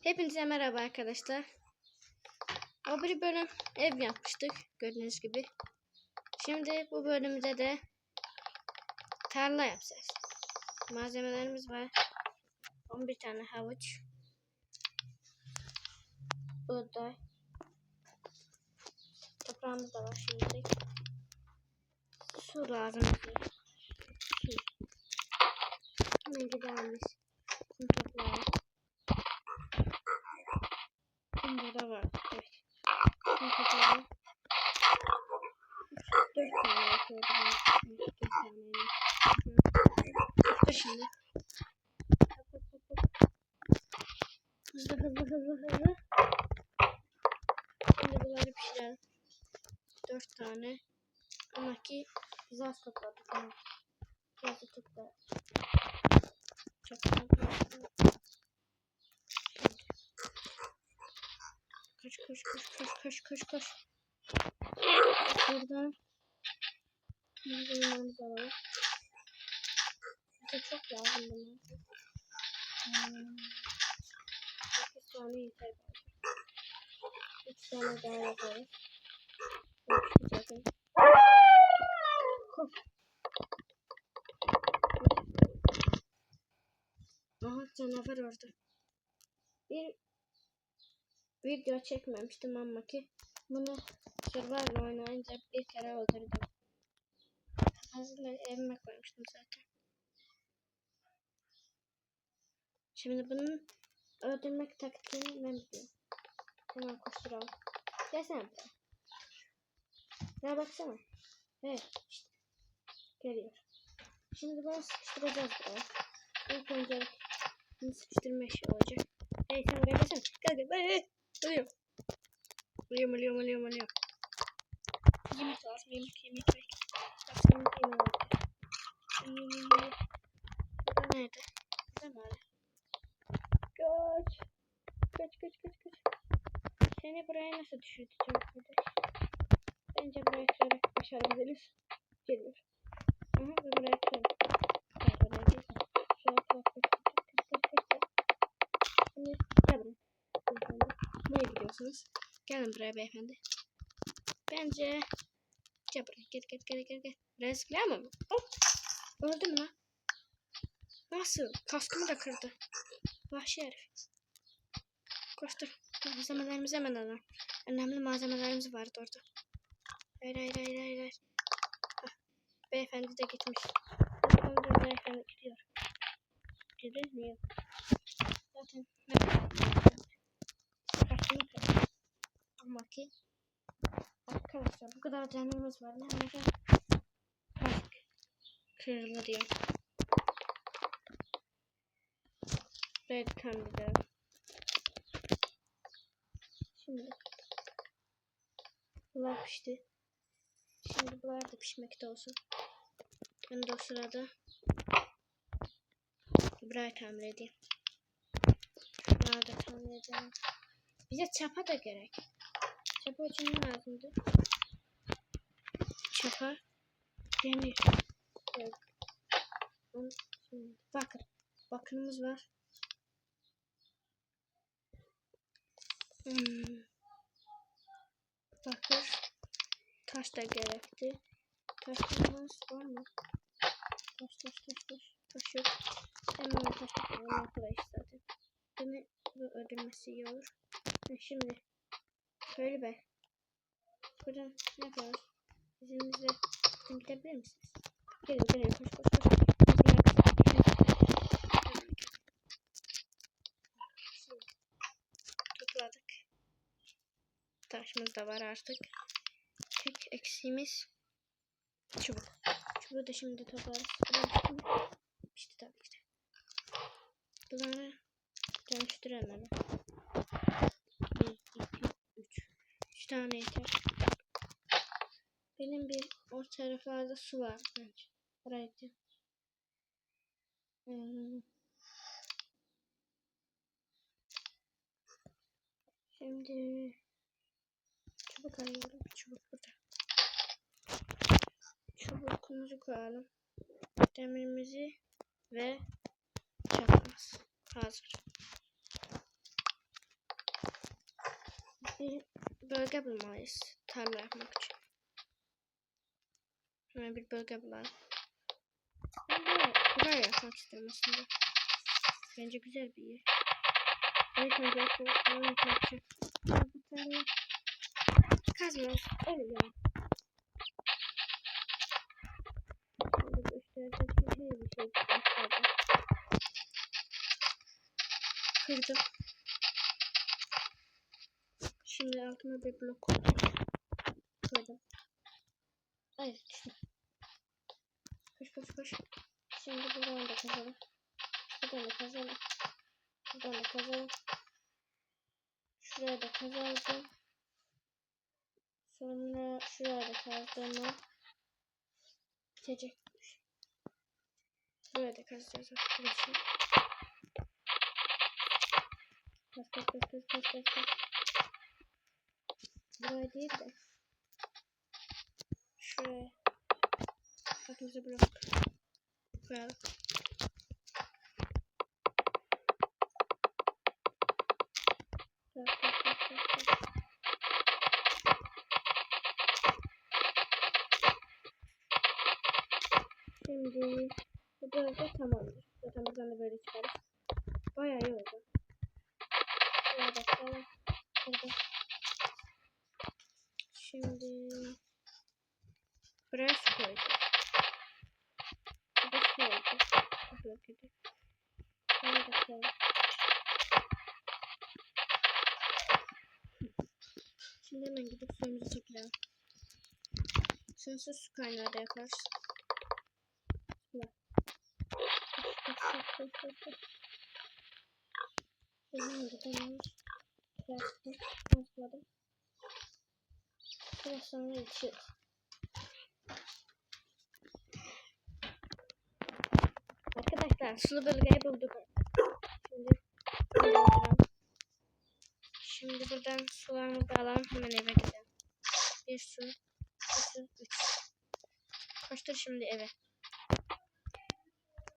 Hepinize merhaba arkadaşlar. O bir bölüm ev yapmıştık gördüğünüz gibi. Şimdi bu bölümde de tarla yapacağız. Malzemelerimiz var. 11 tane havuç. Buğday. Toprağımız da var şimdilik. Su lazım. Su. Hemen gidelim biz. Şimdi toplayalım. Burada var. Evet. Şimdi kapatalım. Dört tane yapıyordum. ben. Dört tane. Dur şimdi. Hop, hop, hop, hop. Hızlı hızlı hızlı. Şimdi bunları pişirelim. Dört tane. Ama ki az topladık. Yani. Biraz da topla. Çok fazla. Koş koş koş koş koş koş koş. Buradan malzemelerimizi alalım. Bize çok lazım bunlar. Hmm. 8 tane yeter bence. 3 tane daha yaparız. Zaten. Aha canavar orada. Bir video çekmemiştim ama ki bunu Survivor oynayınca bir kere öldürdüm. Kafasını evime koymuştum zaten. Şimdi bunun öldürmek taktiğini ben biliyorum. Hemen koşturalım. Gelsene buraya. Ya baksana. Evet işte. Geliyor. Şimdi bunu sıkıştıracağız buraya. İlk önce bunu sıkıştırma işi olacak. Hey sen buraya gelsene. Gel gel. Hey hey. Ölüyorum. Ölüyorum ölüyorum ölüyorum ölüyorum. Yemek lazım yemek yemek yemek. Bak senin yemeğin var. Yemek yemek. Burada nerede? Burada hala? Kaç. Kaç kaç kaç kaç. Seni buraya nasıl düşürteceğim kardeş? Bence buraya kırarak başarabiliriz. Geliyor. Aha ve buraya kıralım. Gel buraya gel. Şuraya kırak. Şimdi gel buraya. Gidiyorsunuz? Gelin buraya beyefendi. Bence gel buraya gel gel gel gel gel. Buraya zıplayamam mı? Hop. Öldü mü lan? Nasıl? Kaskımı da kırdı. Vahşi herif. Koştur. Malzemelerimizi hemen alalım. Önemli malzemelerimiz vardı orada. Hayır hayır hayır hayır. hayır. Beyefendi de gitmiş. Beyefendi, beyefendi gidiyor. Gidiyor niye? Zaten kaskımı kırdı. Ama ki arkadaşlar bu kadar canımız var. Neden kask kırılır diyor. Red Candida. Şimdi bunlar pişti. Şimdi bunlar da pişmekte olsun. Ben de o sırada burayı tamir edeyim. Bunları da tamir edeyim. Bize çapa da gerek. Çapa için ne lazımdı? Çapa demir. Evet. Bakır. Bakırımız var. Hmm. Bakır. Taş da gerekti. Taşımız var mı? Taş taş taş taş. Taş yok. Hemen taş yapalım arkadaş zaten. Beni bu ödemesi iyi olur. Ha, şimdi. Şöyle be. Buradan ne yapıyoruz? İzninizle gidebilir misiniz? Gelin gelin koş koş koş. Şimdi topladık. Taşımız da var artık. Tek eksiğimiz çubuk. Çubuğu da şimdi toplarız. Pişti tabii ki de. Bunları dönüştürelim hemen. Bir, iki, üç. Üç tane yeter. Benim bir o taraflarda su var bence. Oraya gideceğim. Hmm. Şimdi çubuk arıyorum. Çubuk burada. Çubukumuzu koyalım. Demirimizi ve çapımız hazır. bir bölge bulmalıyız tarla yapmak için. Hemen bir bölge bulalım. Buraya, yapmak istiyorum aslında. Bence güzel bir yer. İlk önce bunu yapmak için. Bu tarla kazmıyoruz. Öyle. Kırdım. Şimdi altıma bir blok koydum. Düştüm. Koş koş koş. Şimdi buradan da kazalım. Buradan da kazalım. Buradan da kazalım. Şuraya da kazalım. Sonra şuraya da kazdığımı bitecekmiş. Buraya da kazacağız arkadaşlar. Kaz kaz kaz kaz kaz kaz kaz. Buraya değil de şuraya Bakımızı blok koyalım. Bak, bak, bak, bak, bak. Şimdi bu bölge tamamdır. Zaten buradan da böyle çıkarız. Bayağı iyi oldu. Şuraya bakalım. Burada. Şimdi su koyacağız. Bu da su oldu. Bölgede. Şuraya bakalım. Şimdi hemen gidip suyumuzu toplayalım. Sınırsız su kaynağı da yaparız. Arkadaşlar sulu bölgeyi bulduk. Şimdi buradan, şimdi buradan sularımızı alalım hemen eve gidelim. Bir su, iki su, üç. Koştur şimdi eve.